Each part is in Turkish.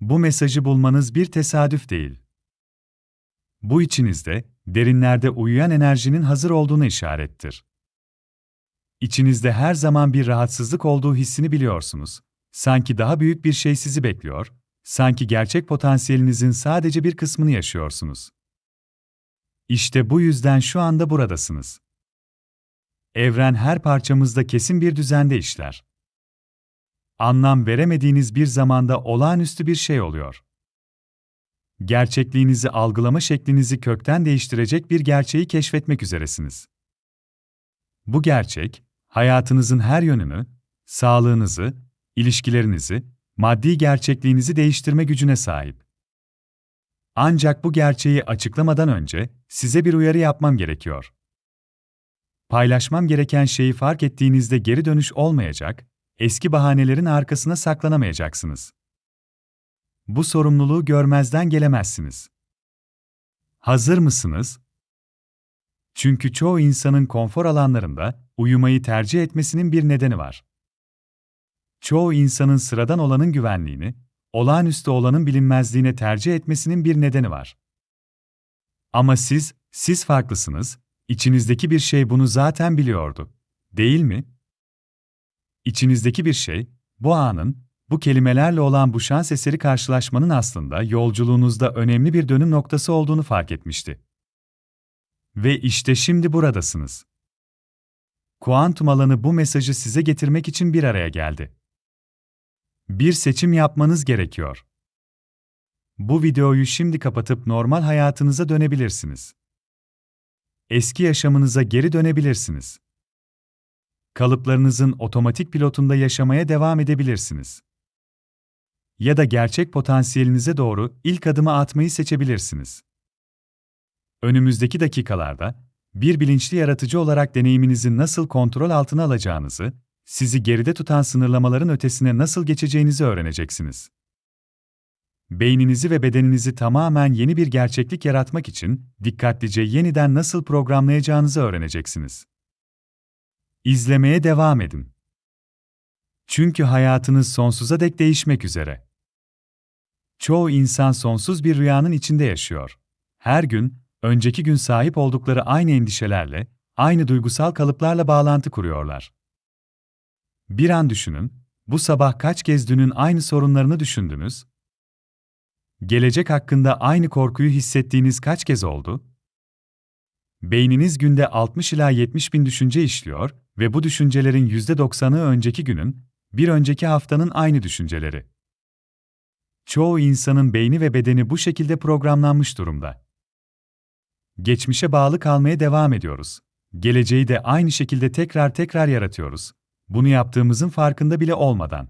Bu mesajı bulmanız bir tesadüf değil. Bu içinizde, derinlerde uyuyan enerjinin hazır olduğuna işarettir. İçinizde her zaman bir rahatsızlık olduğu hissini biliyorsunuz. Sanki daha büyük bir şey sizi bekliyor, sanki gerçek potansiyelinizin sadece bir kısmını yaşıyorsunuz. İşte bu yüzden şu anda buradasınız. Evren her parçamızda kesin bir düzende işler. Anlam veremediğiniz bir zamanda olağanüstü bir şey oluyor. Gerçekliğinizi algılama şeklinizi kökten değiştirecek bir gerçeği keşfetmek üzeresiniz. Bu gerçek, hayatınızın her yönünü, sağlığınızı, ilişkilerinizi, maddi gerçekliğinizi değiştirme gücüne sahip. Ancak bu gerçeği açıklamadan önce size bir uyarı yapmam gerekiyor. Paylaşmam gereken şeyi fark ettiğinizde geri dönüş olmayacak, eski bahanelerin arkasına saklanamayacaksınız. Bu sorumluluğu görmezden gelemezsiniz. Hazır mısınız? Çünkü çoğu insanın konfor alanlarında uyumayı tercih etmesinin bir nedeni var. Çoğu insanın sıradan olanın güvenliğini, olağanüstü olanın bilinmezliğine tercih etmesinin bir nedeni var. Ama siz, siz farklısınız, içinizdeki bir şey bunu zaten biliyordu. Değil mi? İçinizdeki bir şey, bu anın, bu kelimelerle olan bu şans eseri karşılaşmanın aslında yolculuğunuzda önemli bir dönüm noktası olduğunu fark etmişti. Ve işte şimdi buradasınız. Kuantum alanı bu mesajı size getirmek için bir araya geldi. Bir seçim yapmanız gerekiyor. Bu videoyu şimdi kapatıp normal hayatınıza dönebilirsiniz. Eski yaşamınıza geri dönebilirsiniz. Kalıplarınızın otomatik pilotunda yaşamaya devam edebilirsiniz. Ya da gerçek potansiyelinize doğru ilk adımı atmayı seçebilirsiniz. Önümüzdeki dakikalarda bir bilinçli yaratıcı olarak deneyiminizi nasıl kontrol altına alacağınızı, sizi geride tutan sınırlamaların ötesine nasıl geçeceğinizi öğreneceksiniz. Beyninizi ve bedeninizi tamamen yeni bir gerçeklik yaratmak için dikkatlice yeniden nasıl programlayacağınızı öğreneceksiniz. İzlemeye devam edin. Çünkü hayatınız sonsuza dek değişmek üzere. Çoğu insan sonsuz bir rüyanın içinde yaşıyor. Her gün, önceki gün sahip oldukları aynı endişelerle, aynı duygusal kalıplarla bağlantı kuruyorlar. Bir an düşünün, bu sabah kaç kez dünün aynı sorunlarını düşündünüz? Gelecek hakkında aynı korkuyu hissettiğiniz kaç kez oldu? Beyniniz günde 60 ila 70 bin düşünce işliyor ve bu düşüncelerin %90'ı önceki günün, bir önceki haftanın aynı düşünceleri. Çoğu insanın beyni ve bedeni bu şekilde programlanmış durumda. Geçmişe bağlı kalmaya devam ediyoruz. Geleceği de aynı şekilde tekrar tekrar yaratıyoruz. Bunu yaptığımızın farkında bile olmadan.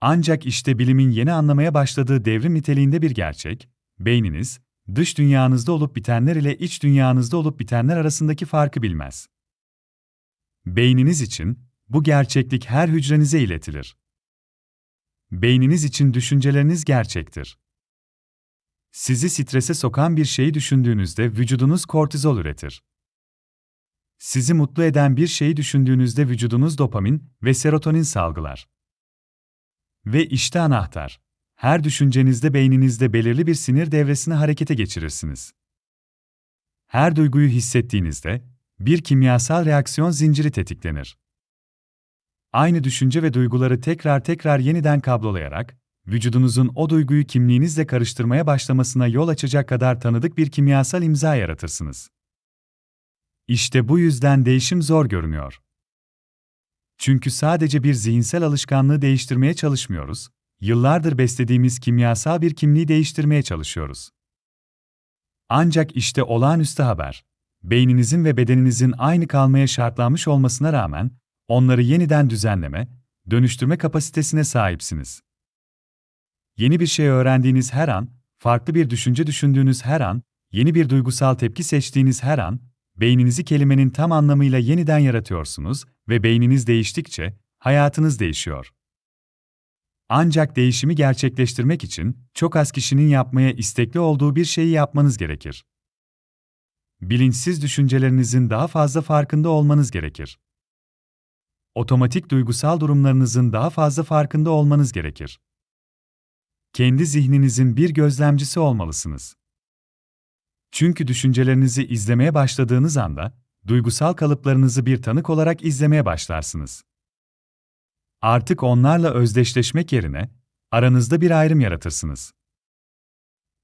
Ancak işte bilimin yeni anlamaya başladığı devrim niteliğinde bir gerçek, beyniniz, dış dünyanızda olup bitenler ile iç dünyanızda olup bitenler arasındaki farkı bilmez. Beyniniz için, bu gerçeklik her hücrenize iletilir. Beyniniz için düşünceleriniz gerçektir. Sizi strese sokan bir şeyi düşündüğünüzde vücudunuz kortizol üretir. Sizi mutlu eden bir şeyi düşündüğünüzde vücudunuz dopamin ve serotonin salgılar. Ve işte anahtar. Her düşüncenizde beyninizde belirli bir sinir devresini harekete geçirirsiniz. Her duyguyu hissettiğinizde bir kimyasal reaksiyon zinciri tetiklenir. Aynı düşünce ve duyguları tekrar tekrar yeniden kablolayarak vücudunuzun o duyguyu kimliğinizle karıştırmaya başlamasına yol açacak kadar tanıdık bir kimyasal imza yaratırsınız. İşte bu yüzden değişim zor görünüyor. Çünkü sadece bir zihinsel alışkanlığı değiştirmeye çalışmıyoruz, yıllardır beslediğimiz kimyasal bir kimliği değiştirmeye çalışıyoruz. Ancak işte olağanüstü haber. Beyninizin ve bedeninizin aynı kalmaya şartlanmış olmasına rağmen, onları yeniden düzenleme, dönüştürme kapasitesine sahipsiniz. Yeni bir şey öğrendiğiniz her an, farklı bir düşünce düşündüğünüz her an, yeni bir duygusal tepki seçtiğiniz her an, beyninizi kelimenin tam anlamıyla yeniden yaratıyorsunuz ve beyniniz değiştikçe hayatınız değişiyor. Ancak değişimi gerçekleştirmek için çok az kişinin yapmaya istekli olduğu bir şeyi yapmanız gerekir. Bilinçsiz düşüncelerinizin daha fazla farkında olmanız gerekir. Otomatik duygusal durumlarınızın daha fazla farkında olmanız gerekir. kendi zihninizin bir gözlemcisi olmalısınız. Çünkü düşüncelerinizi izlemeye başladığınız anda, duygusal kalıplarınızı bir tanık olarak izlemeye başlarsınız. Artık onlarla özdeşleşmek yerine, aranızda bir ayrım yaratırsınız.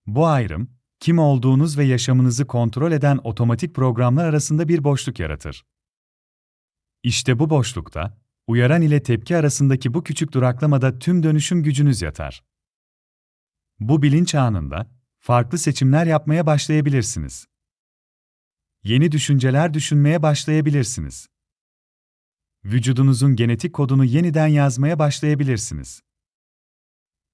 Bu ayrım, kim olduğunuz ve yaşamınızı kontrol eden otomatik programlar arasında bir boşluk yaratır. İşte bu boşlukta, uyaran ile tepki arasındaki bu küçük duraklamada tüm dönüşüm gücünüz yatar. Bu bilinç anında, farklı seçimler yapmaya başlayabilirsiniz. Yeni düşünceler düşünmeye başlayabilirsiniz. Vücudunuzun genetik kodunu yeniden yazmaya başlayabilirsiniz.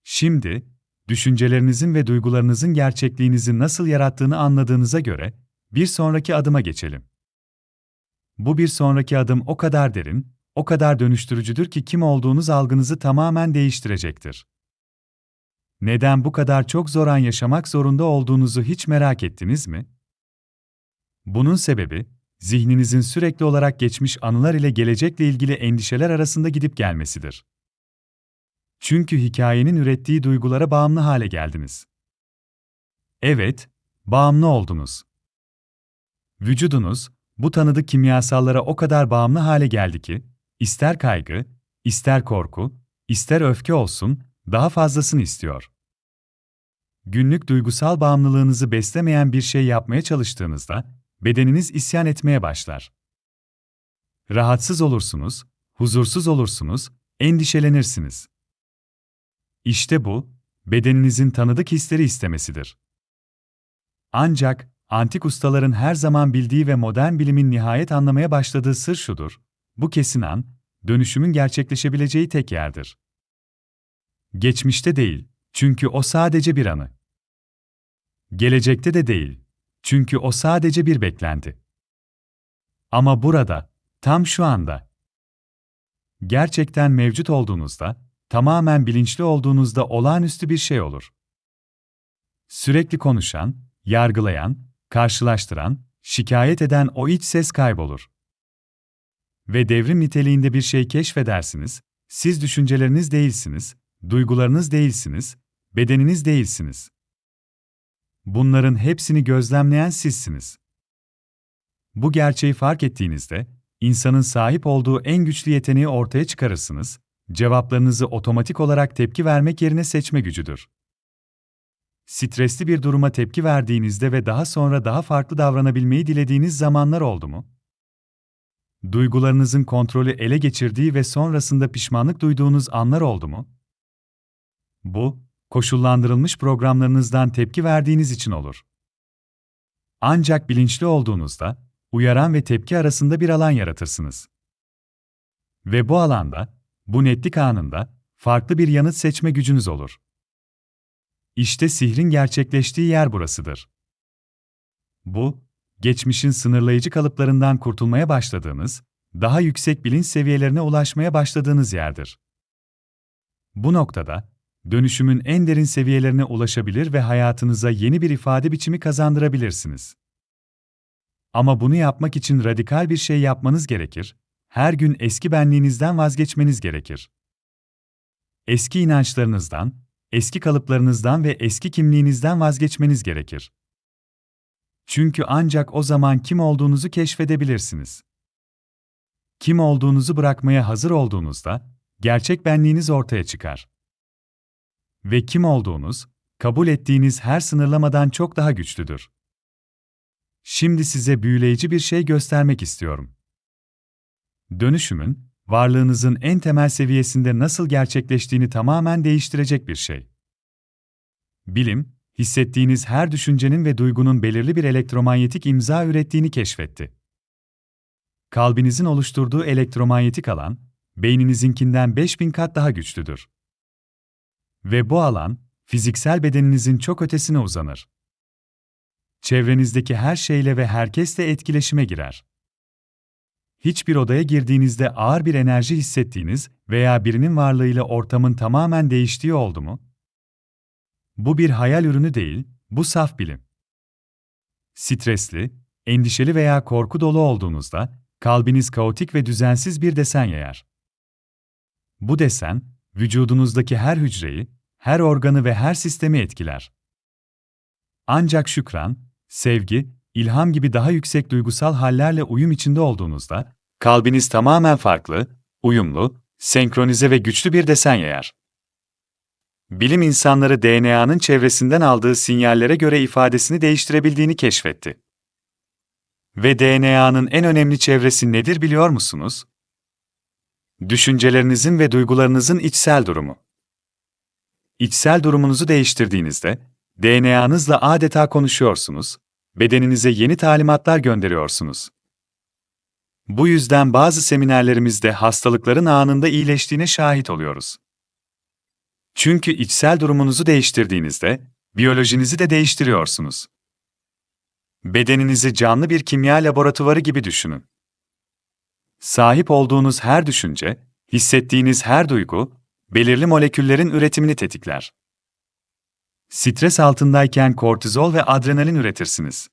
Şimdi, düşüncelerinizin ve duygularınızın gerçekliğinizi nasıl yarattığını anladığınıza göre, bir sonraki adıma geçelim. Bu bir sonraki adım o kadar derin, o kadar dönüştürücüdür ki kim olduğunuz algınızı tamamen değiştirecektir. Neden bu kadar çok zor an yaşamak zorunda olduğunuzu hiç merak ettiniz mi? Bunun sebebi, zihninizin sürekli olarak geçmiş anılar ile gelecekle ilgili endişeler arasında gidip gelmesidir. Çünkü hikayenin ürettiği duygulara bağımlı hale geldiniz. Evet, bağımlı oldunuz. Vücudunuz, bu tanıdık kimyasallara o kadar bağımlı hale geldi ki, ister kaygı, ister korku, ister öfke olsun, daha fazlasını istiyor. Günlük duygusal bağımlılığınızı beslemeyen bir şey yapmaya çalıştığınızda, bedeniniz isyan etmeye başlar. Rahatsız olursunuz, huzursuz olursunuz, endişelenirsiniz. İşte bu, bedeninizin tanıdık hisleri istemesidir. Ancak, antik ustaların her zaman bildiği ve modern bilimin nihayet anlamaya başladığı sır şudur, bu kesin an, dönüşümün gerçekleşebileceği tek yerdir. Geçmişte değil, çünkü o sadece bir anı. Gelecekte de değil, çünkü o sadece bir beklenti. Ama burada, tam şu anda, gerçekten mevcut olduğunuzda, tamamen bilinçli olduğunuzda olağanüstü bir şey olur. Sürekli konuşan, yargılayan, karşılaştıran, şikayet eden o iç ses kaybolur. Ve devrim niteliğinde bir şey keşfedersiniz, siz düşünceleriniz değilsiniz, duygularınız değilsiniz, bedeniniz değilsiniz. Bunların hepsini gözlemleyen sizsiniz. Bu gerçeği fark ettiğinizde, insanın sahip olduğu en güçlü yeteneği ortaya çıkarırsınız, cevaplarınızı otomatik olarak tepki vermek yerine seçme gücüdür. Stresli bir duruma tepki verdiğinizde ve daha sonra daha farklı davranabilmeyi dilediğiniz zamanlar oldu mu? Duygularınızın kontrolü ele geçirdiği ve sonrasında pişmanlık duyduğunuz anlar oldu mu? Bu, koşullandırılmış programlarınızdan tepki verdiğiniz için olur. Ancak bilinçli olduğunuzda, uyaran ve tepki arasında bir alan yaratırsınız. Ve bu alanda, bu netlik anında, farklı bir yanıt seçme gücünüz olur. İşte sihrin gerçekleştiği yer burasıdır. Bu, geçmişin sınırlayıcı kalıplarından kurtulmaya başladığınız, daha yüksek bilinç seviyelerine ulaşmaya başladığınız yerdir. Bu noktada, dönüşümün en derin seviyelerine ulaşabilir ve hayatınıza yeni bir ifade biçimi kazandırabilirsiniz. Ama bunu yapmak için radikal bir şey yapmanız gerekir, her gün eski benliğinizden vazgeçmeniz gerekir. Eski inançlarınızdan, eski kalıplarınızdan ve eski kimliğinizden vazgeçmeniz gerekir. Çünkü ancak o zaman kim olduğunuzu keşfedebilirsiniz. Kim olduğunuzu bırakmaya hazır olduğunuzda, gerçek benliğiniz ortaya çıkar. Ve kim olduğunuz, kabul ettiğiniz her sınırlamadan çok daha güçlüdür. Şimdi size büyüleyici bir şey göstermek istiyorum. Dönüşümün, varlığınızın en temel seviyesinde nasıl gerçekleştiğini tamamen değiştirecek bir şey. Bilim, hissettiğiniz her düşüncenin ve duygunun belirli bir elektromanyetik imza ürettiğini keşfetti. Kalbinizin oluşturduğu elektromanyetik alan, beyninizinkinden 5000 kat daha güçlüdür. Ve bu alan, fiziksel bedeninizin çok ötesine uzanır. Çevrenizdeki her şeyle ve herkesle etkileşime girer. Hiçbir odaya girdiğinizde ağır bir enerji hissettiğiniz veya birinin varlığıyla ortamın tamamen değiştiği oldu mu? Bu bir hayal ürünü değil, bu saf bilim. Stresli, endişeli veya korku dolu olduğunuzda, kalbiniz kaotik ve düzensiz bir desen yayar. Bu desen, vücudunuzdaki her hücreyi, her organı ve her sistemi etkiler. Ancak şükran, sevgi, ilham gibi daha yüksek duygusal hallerle uyum içinde olduğunuzda, kalbiniz tamamen farklı, uyumlu, senkronize ve güçlü bir desen yayar. Bilim insanları DNA'nın çevresinden aldığı sinyallere göre ifadesini değiştirebildiğini keşfetti. Ve DNA'nın en önemli çevresi nedir biliyor musunuz? Düşüncelerinizin ve duygularınızın içsel durumu. İçsel durumunuzu değiştirdiğinizde, DNA'nızla adeta konuşuyorsunuz, bedeninize yeni talimatlar gönderiyorsunuz. Bu yüzden bazı seminerlerimizde hastalıkların anında iyileştiğine şahit oluyoruz. Çünkü içsel durumunuzu değiştirdiğinizde, biyolojinizi de değiştiriyorsunuz. Bedeninizi canlı bir kimya laboratuvarı gibi düşünün. Sahip olduğunuz her düşünce, hissettiğiniz her duygu, belirli moleküllerin üretimini tetikler. Stres altındayken kortizol ve adrenalin üretirsiniz.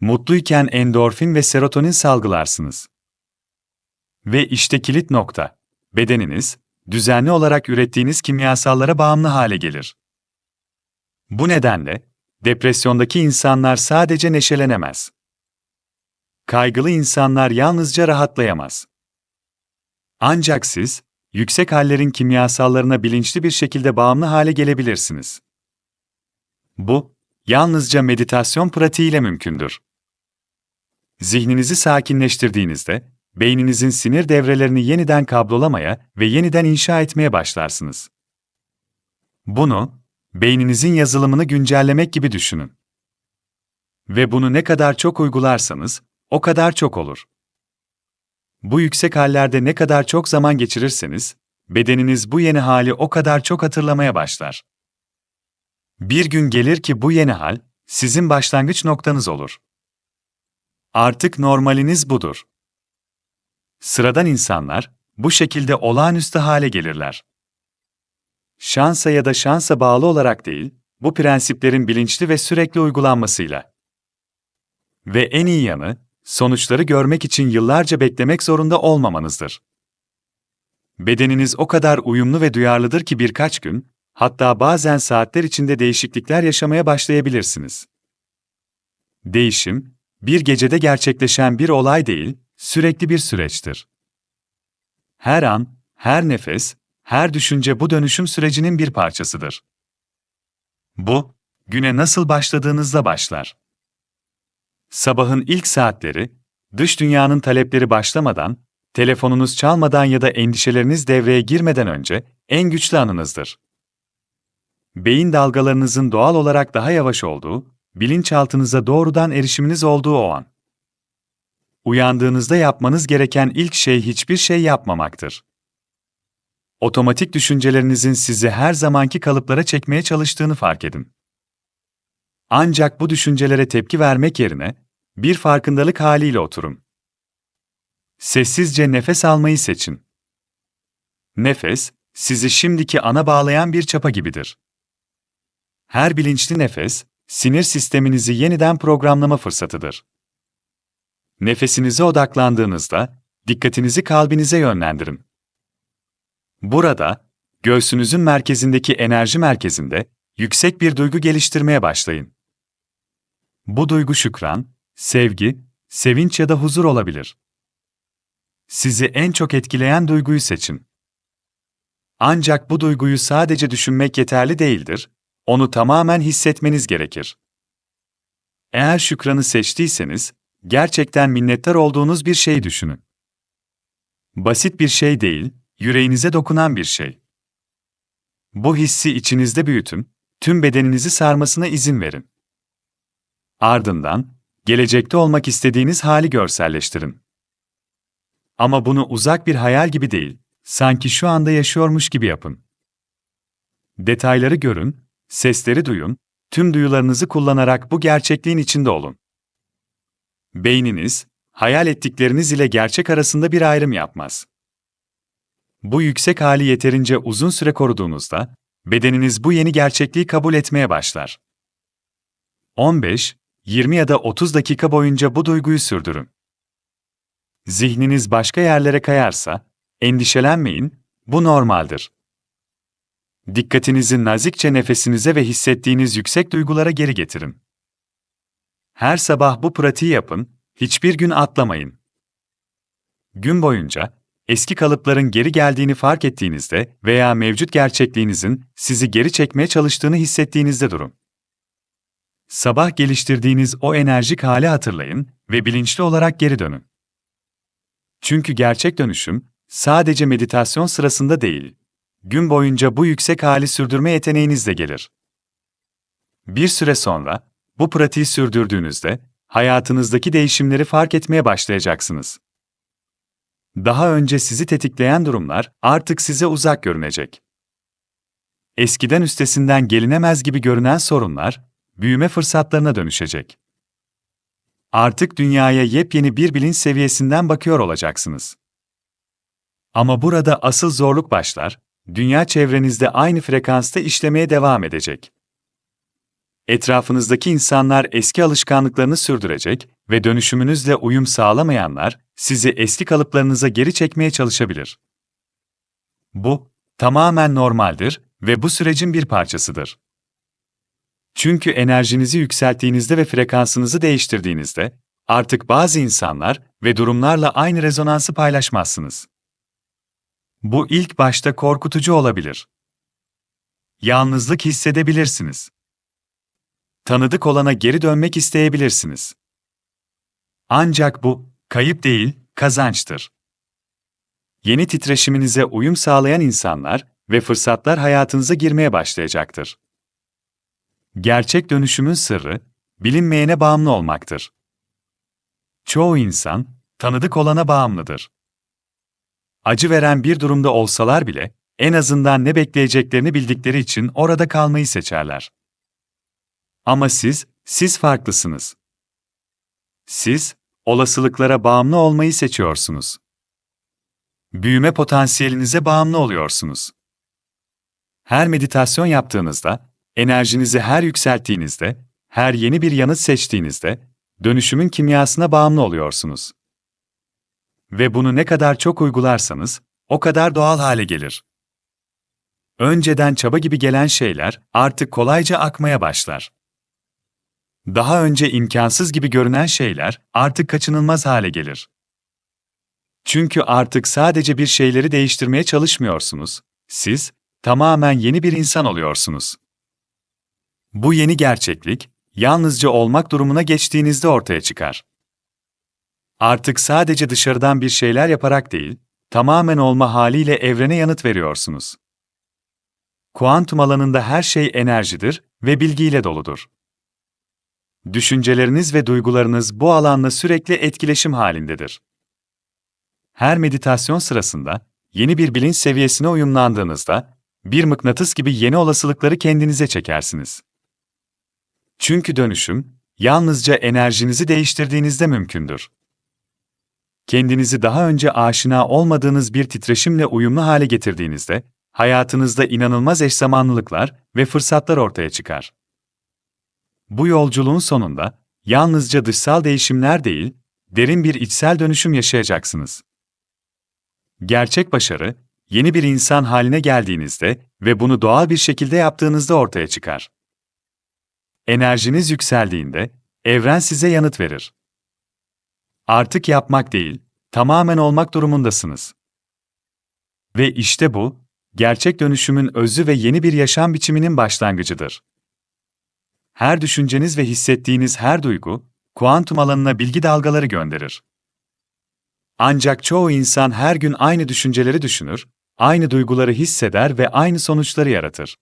Mutluyken endorfin ve serotonin salgılarsınız. Ve işte kilit nokta. Bedeniniz, düzenli olarak ürettiğiniz kimyasallara bağımlı hale gelir. Bu nedenle, depresyondaki insanlar sadece neşelenemez. Kaygılı insanlar yalnızca rahatlayamaz. Ancak siz, yüksek hallerin kimyasallarına bilinçli bir şekilde bağımlı hale gelebilirsiniz. Bu, yalnızca meditasyon pratiğiyle mümkündür. Zihninizi sakinleştirdiğinizde, beyninizin sinir devrelerini yeniden kablolamaya ve yeniden inşa etmeye başlarsınız. Bunu, beyninizin yazılımını güncellemek gibi düşünün. Ve bunu ne kadar çok uygularsanız, o kadar çok olur. Bu yüksek hallerde ne kadar çok zaman geçirirseniz, bedeniniz bu yeni hali o kadar çok hatırlamaya başlar. Bir gün gelir ki bu yeni hal, sizin başlangıç noktanız olur. Artık normaliniz budur. Sıradan insanlar, bu şekilde olağanüstü hale gelirler. Şansa ya da şansa bağlı olarak değil, bu prensiplerin bilinçli ve sürekli uygulanmasıyla. Ve en iyi yanı, sonuçları görmek için yıllarca beklemek zorunda olmamanızdır. Bedeniniz o kadar uyumlu ve duyarlıdır ki birkaç gün, hatta bazen saatler içinde değişiklikler yaşamaya başlayabilirsiniz. Değişim, bir gecede gerçekleşen bir olay değil, sürekli bir süreçtir. Her an, her nefes, her düşünce bu dönüşüm sürecinin bir parçasıdır. Bu, güne nasıl başladığınızla başlar. Sabahın ilk saatleri, dış dünyanın talepleri başlamadan, telefonunuz çalmadan ya da endişeleriniz devreye girmeden önce en güçlü anınızdır. Beyin dalgalarınızın doğal olarak daha yavaş olduğu, bilinçaltınıza doğrudan erişiminiz olduğu o an. Uyandığınızda yapmanız gereken ilk şey hiçbir şey yapmamaktır. Otomatik düşüncelerinizin sizi her zamanki kalıplara çekmeye çalıştığını fark edin. Ancak bu düşüncelere tepki vermek yerine bir farkındalık haliyle oturun. Sessizce nefes almayı seçin. Nefes, sizi şimdiki ana bağlayan bir çapa gibidir. Her bilinçli nefes, sinir sisteminizi yeniden programlama fırsatıdır. Nefesinize odaklandığınızda, dikkatinizi kalbinize yönlendirin. Burada, göğsünüzün merkezindeki enerji merkezinde yüksek bir duygu geliştirmeye başlayın. Bu duygu şükran, sevgi, sevinç ya da huzur olabilir. Sizi en çok etkileyen duyguyu seçin. Ancak bu duyguyu sadece düşünmek yeterli değildir, onu tamamen hissetmeniz gerekir. Eğer şükranı seçtiyseniz, gerçekten minnettar olduğunuz bir şey düşünün. Basit bir şey değil, yüreğinize dokunan bir şey. Bu hissi içinizde büyütün, tüm bedeninizi sarmasına izin verin. Ardından, gelecekte olmak istediğiniz hali görselleştirin. Ama bunu uzak bir hayal gibi değil, sanki şu anda yaşıyormuş gibi yapın. Detayları görün, sesleri duyun, tüm duyularınızı kullanarak bu gerçekliğin içinde olun. Beyniniz, hayal ettikleriniz ile gerçek arasında bir ayrım yapmaz. Bu yüksek hali yeterince uzun süre koruduğunuzda, bedeniniz bu yeni gerçekliği kabul etmeye başlar. 15, 20 ya da 30 dakika boyunca bu duyguyu sürdürün. Zihniniz başka yerlere kayarsa, endişelenmeyin, bu normaldir. Dikkatinizi nazikçe nefesinize ve hissettiğiniz yüksek duygulara geri getirin. Her sabah bu pratiği yapın, hiçbir gün atlamayın. Gün boyunca eski kalıpların geri geldiğini fark ettiğinizde veya mevcut gerçekliğinizin sizi geri çekmeye çalıştığını hissettiğinizde durun. Sabah geliştirdiğiniz o enerjik hali hatırlayın ve bilinçli olarak geri dönün. Çünkü gerçek dönüşüm sadece meditasyon sırasında değil, gün boyunca bu yüksek hali sürdürme yeteneğinizle gelir. Bir süre sonra bu pratiği sürdürdüğünüzde hayatınızdaki değişimleri fark etmeye başlayacaksınız. Daha önce sizi tetikleyen durumlar artık size uzak görünecek. Eskiden üstesinden gelinemez gibi görünen sorunlar büyüme fırsatlarına dönüşecek. Artık dünyaya yepyeni bir bilinç seviyesinden bakıyor olacaksınız. Ama burada asıl zorluk başlar, dünya çevrenizde aynı frekansta işlemeye devam edecek. Etrafınızdaki insanlar eski alışkanlıklarını sürdürecek ve dönüşümünüzle uyum sağlamayanlar sizi eski kalıplarınıza geri çekmeye çalışabilir. Bu tamamen normaldir ve bu sürecin bir parçasıdır. Çünkü enerjinizi yükselttiğinizde ve frekansınızı değiştirdiğinizde artık bazı insanlar ve durumlarla aynı rezonansı paylaşmazsınız. Bu ilk başta korkutucu olabilir. Yalnızlık hissedebilirsiniz. Tanıdık olana geri dönmek isteyebilirsiniz. Ancak bu kayıp değil, kazançtır. Yeni titreşiminize uyum sağlayan insanlar ve fırsatlar hayatınıza girmeye başlayacaktır. Gerçek dönüşümün sırrı, bilinmeyene bağımlı olmaktır. Çoğu insan, tanıdık olana bağımlıdır. Acı veren bir durumda olsalar bile, en azından ne bekleyeceklerini bildikleri için orada kalmayı seçerler. Ama siz, siz farklısınız. Siz, olasılıklara bağımlı olmayı seçiyorsunuz. Büyüme potansiyelinize bağımlı oluyorsunuz. Her meditasyon yaptığınızda, enerjinizi her yükselttiğinizde, her yeni bir yanıt seçtiğinizde, dönüşümün kimyasına bağımlı oluyorsunuz. Ve bunu ne kadar çok uygularsanız, o kadar doğal hale gelir. Önceden çaba gibi gelen şeyler artık kolayca akmaya başlar. Daha önce imkansız gibi görünen şeyler artık kaçınılmaz hale gelir. Çünkü artık sadece bir şeyleri değiştirmeye çalışmıyorsunuz. Siz tamamen yeni bir insan oluyorsunuz. Bu yeni gerçeklik yalnızca olmak durumuna geçtiğinizde ortaya çıkar. Artık sadece dışarıdan bir şeyler yaparak değil, tamamen olma haliyle evrene yanıt veriyorsunuz. Kuantum alanında her şey enerjidir ve bilgiyle doludur. Düşünceleriniz ve duygularınız bu alanla sürekli etkileşim halindedir. Her meditasyon sırasında yeni bir bilinç seviyesine uyumlandığınızda bir mıknatıs gibi yeni olasılıkları kendinize çekersiniz. Çünkü dönüşüm yalnızca enerjinizi değiştirdiğinizde mümkündür. Kendinizi daha önce aşina olmadığınız bir titreşimle uyumlu hale getirdiğinizde hayatınızda inanılmaz eşzamanlılıklar ve fırsatlar ortaya çıkar. Bu yolculuğun sonunda yalnızca dışsal değişimler değil, derin bir içsel dönüşüm yaşayacaksınız. Gerçek başarı, yeni bir insan haline geldiğinizde ve bunu doğal bir şekilde yaptığınızda ortaya çıkar. Enerjiniz yükseldiğinde, evren size yanıt verir. Artık yapmak değil, tamamen olmak durumundasınız. Ve işte bu, gerçek dönüşümün özü ve yeni bir yaşam biçiminin başlangıcıdır. Her düşünceniz ve hissettiğiniz her duygu, kuantum alanına bilgi dalgaları gönderir. Ancak çoğu insan her gün aynı düşünceleri düşünür, aynı duyguları hisseder ve aynı sonuçları yaratır.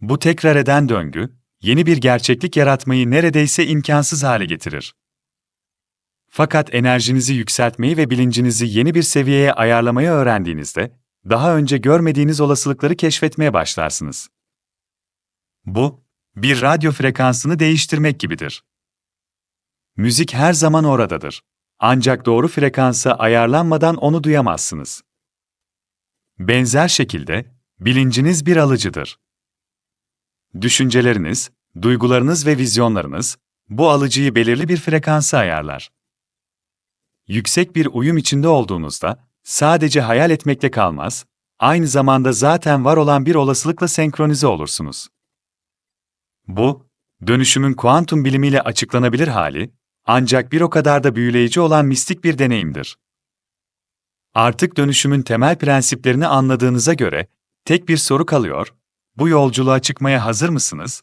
Bu tekrar eden döngü, yeni bir gerçeklik yaratmayı neredeyse imkansız hale getirir. Fakat enerjinizi yükseltmeyi ve bilincinizi yeni bir seviyeye ayarlamayı öğrendiğinizde, daha önce görmediğiniz olasılıkları keşfetmeye başlarsınız. Bu, bir radyo frekansını değiştirmek gibidir. Müzik her zaman oradadır. Ancak doğru frekansa ayarlanmadan onu duyamazsınız. Benzer şekilde, bilinciniz bir alıcıdır. Düşünceleriniz, duygularınız ve vizyonlarınız, bu alıcıyı belirli bir frekansa ayarlar. Yüksek bir uyum içinde olduğunuzda, sadece hayal etmekle kalmaz, aynı zamanda zaten var olan bir olasılıkla senkronize olursunuz. Bu, dönüşümün kuantum bilimiyle açıklanabilir hali, ancak bir o kadar da büyüleyici olan mistik bir deneyimdir. Artık dönüşümün temel prensiplerini anladığınıza göre, tek bir soru kalıyor, bu yolculuğa çıkmaya hazır mısınız?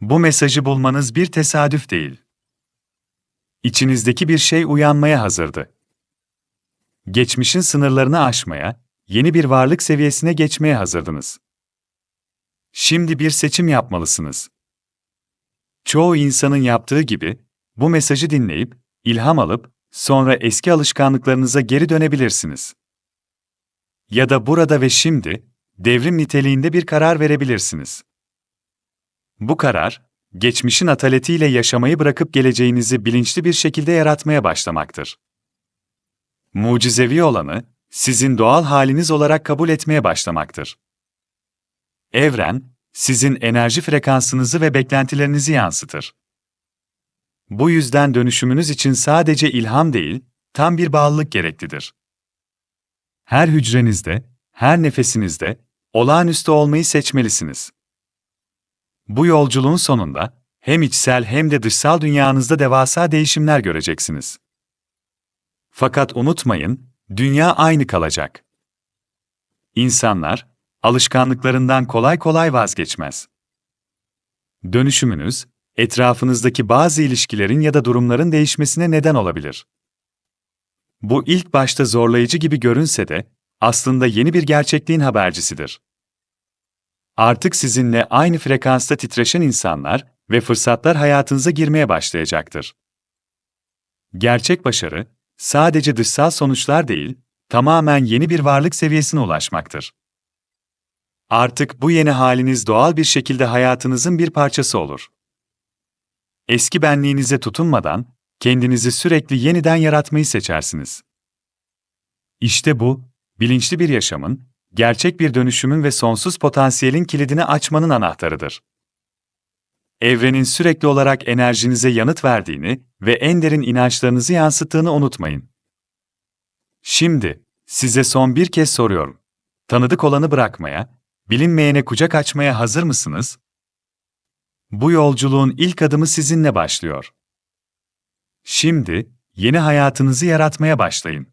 Bu mesajı bulmanız bir tesadüf değil. İçinizdeki bir şey uyanmaya hazırdı. Geçmişin sınırlarını aşmaya, yeni bir varlık seviyesine geçmeye hazırdınız. Şimdi bir seçim yapmalısınız. Çoğu insanın yaptığı gibi, bu mesajı dinleyip, ilham alıp, sonra eski alışkanlıklarınıza geri dönebilirsiniz. Ya da burada ve şimdi, devrim niteliğinde bir karar verebilirsiniz. Bu karar, geçmişin ataletiyle yaşamayı bırakıp geleceğinizi bilinçli bir şekilde yaratmaya başlamaktır. Mucizevi olanı, sizin doğal haliniz olarak kabul etmeye başlamaktır. Evren, sizin enerji frekansınızı ve beklentilerinizi yansıtır. Bu yüzden dönüşümünüz için sadece ilham değil, tam bir bağlılık gereklidir. Her hücrenizde, her nefesinizde, olağanüstü olmayı seçmelisiniz. Bu yolculuğun sonunda, hem içsel hem de dışsal dünyanızda devasa değişimler göreceksiniz. Fakat unutmayın, dünya aynı kalacak. İnsanlar, alışkanlıklarından kolay kolay vazgeçmez. Dönüşümünüz, etrafınızdaki bazı ilişkilerin ya da durumların değişmesine neden olabilir. Bu ilk başta zorlayıcı gibi görünse de, aslında yeni bir gerçekliğin habercisidir. Artık sizinle aynı frekansta titreşen insanlar ve fırsatlar hayatınıza girmeye başlayacaktır. Gerçek başarı, sadece dışsal sonuçlar değil, tamamen yeni bir varlık seviyesine ulaşmaktır. Artık bu yeni haliniz doğal bir şekilde hayatınızın bir parçası olur. Eski benliğinize tutunmadan, kendinizi sürekli yeniden yaratmayı seçersiniz. İşte bu, bilinçli bir yaşamın, gerçek bir dönüşümün ve sonsuz potansiyelin kilidini açmanın anahtarıdır. Evrenin sürekli olarak enerjinize yanıt verdiğini ve en derin inançlarınızı yansıttığını unutmayın. Şimdi, size son bir kez soruyorum. Tanıdık olanı bırakmaya, bilinmeyene kucak açmaya hazır mısınız? Bu yolculuğun ilk adımı sizinle başlıyor. Şimdi, yeni hayatınızı yaratmaya başlayın.